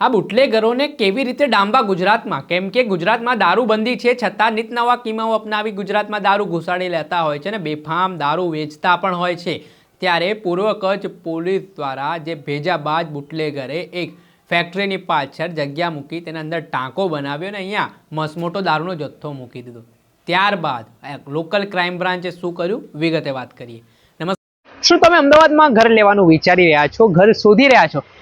આ બુટલેગરોને કેવી રીતે ડાંબા ગુજરાતમાં? કેમ કે ગુજરાતમાં દારૂબંધી છે, છતાં નિત નવા કિમાઓ અપનાવી ગુજરાતમાં દારૂ ઘુસાડી લેતા હોય છે અને બેફામ દારૂ વેચતા પણ હોય છે. ત્યારે પૂર્વ કચ્છ પોલીસ દ્વારા જે ભેજાબાજ બુટલેગરે એક ફેક્ટરીની પાછળ જગ્યા મૂકી તેના અંદર ટાંકો બનાવ્યો અને અહીંયા મસમોટો દારૂનો જથ્થો મૂકી દીધો. ત્યારબાદ લોકલ ક્રાઇમ બ્રાન્ચે શું કર્યું? વિગતે વાત કરીએ. નમસ્કાર શું તમે અમદાવાદમાં ઘર લેવાનું વિચારી રહ્યા છો? ઘર શોધી રહ્યા છો?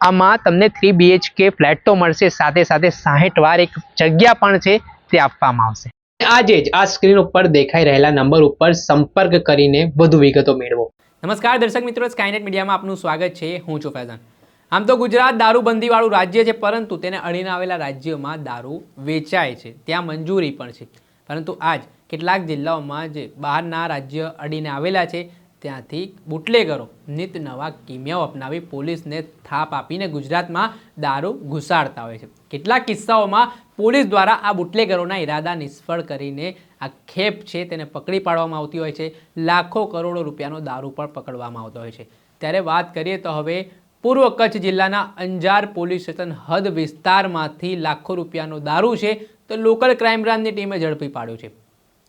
આમાં તમને થ્રી બીએચકે ફ્લેટ તો મળશે સાથે સાથે સાહીઠ વાર એક જગ્યા પણ છે તે આપવામાં આવશે. આજે જ આ સ્ક્રીન ઉપર દેખાઈ રહેલા નંબર ઉપર સંપર્ક કરીને વધુ વિગતો મેળવો. નમસ્કાર દર્શક મિત્રો સ્કાયનેટ મીડિયામાં આપનું સ્વાગત છે. હું છું ફૈઝાન. આમ તો ગુજરાત દારૂબંધીવાળું રાજ્ય છે પરંતુ તેને અડીને આવેલા રાજ્યોમાં દારૂ વેચાય છે. ત્યાં મંજૂરી પણ છે. પરંતુ આજ કેટલાક જિલ્લાઓમાં જે બહારના રાજ્ય અડીને આવેલા છે ત્યાંથી બુટલેગરો નિત નવા કિમિયાઓ અપનાવી પોલીસને થાપ આપીને ગુજરાતમાં દારૂ ઘુસાડતા હોય છે. કેટલાક કિસ્સાઓમાં પોલીસ દ્વારા આ બુટલેગરોના ઈરાદા નિષ્ફળ કરીને આ ખેપ છે તેને પકડી પાડવામાં આવતી હોય છે. લાખો કરોડો રૂપિયાનો દારૂ પણ પકડવામાં આવતો હોય છે. ત્યારે વાત કરીએ તો હવે પૂર્વ કચ્છ જિલ્લાના અંજાર પોલીસ સ્ટેશન હદ વિસ્તારમાંથી લાખો રૂપિયાનો દારૂ છે તો લોકલ ક્રાઇમ બ્રાન્ચની ટીમે ઝડપી પાડ્યો છે.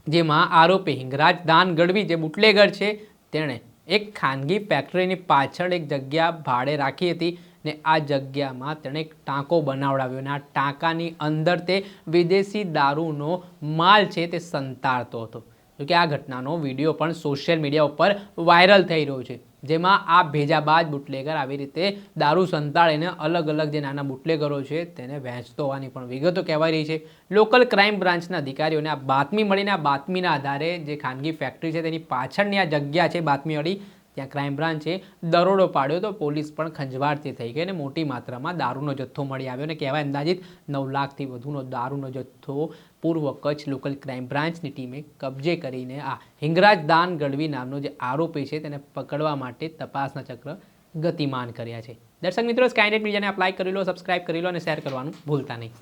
જેમાં આરોપી હિંગરાજ દાન ગઢવી જે બુટલેગર છે તેણે એક ખાનગી ફેક્ટરીની પાછળ એક જગ્યા ભાડે રાખી હતી ને આ જગ્યામાં તેણે એક ટાંકો બનાવડાવ્યો અને આ ટાંકાની અંદર તે વિદેશી દારૂનો માલ છે તે સંતાડતો હતો. જોકે આ ઘટનાનો વીડિયો પણ સોશિયલ મીડિયા ઉપર વાયરલ થઈ રહ્યો છે. જેમાં આ ભેજાબાજ બુટલેગર આવી રીતે દારૂ સંતાડીને અલગ અલગ જે નાના બુટલેગરો છે તેને વહેંચતો હોવાની પણ વિગતો કહેવાય રહી છે. લોકલ ક્રાઇમ બ્રાન્ચના અધિકારીઓને આ બાતમી મળીને આ બાતમીના આધારે જે ખાનગી ફેક્ટરી છે તેની પાછળની આ જગ્યા છે બાતમી મળી ત્યાં ક્રાઇમ બ્રાન્ચે દરોડો પાડ્યો તો પોલીસ પણ ખંજવાળતી થઈ ગઈ અને મોટી માત્રામાં દારૂનો જથ્થો મળી આવ્યો અને કહેવાય અંદાજિત નવ લાખથી વધુનો દારૂનો જથ્થો પૂર્વ કચ્છ લોકલ ક્રાઇમ બ્રાન્ચની ટીમે કબજે કરીને આ હિંગરાજ દાન ગઢવી નામનો જે આરોપી છે તેને પકડવા માટે તપાસના ચક્ર ગતિમાન કર્યા છે. દર્શક મિત્રો સ્કાયનેટ મીડિયાને અપ્લાય કરી લો સબસ્ક્રાઇબ કરી લો અને શેર કરવાનું ભૂલતા નહીં.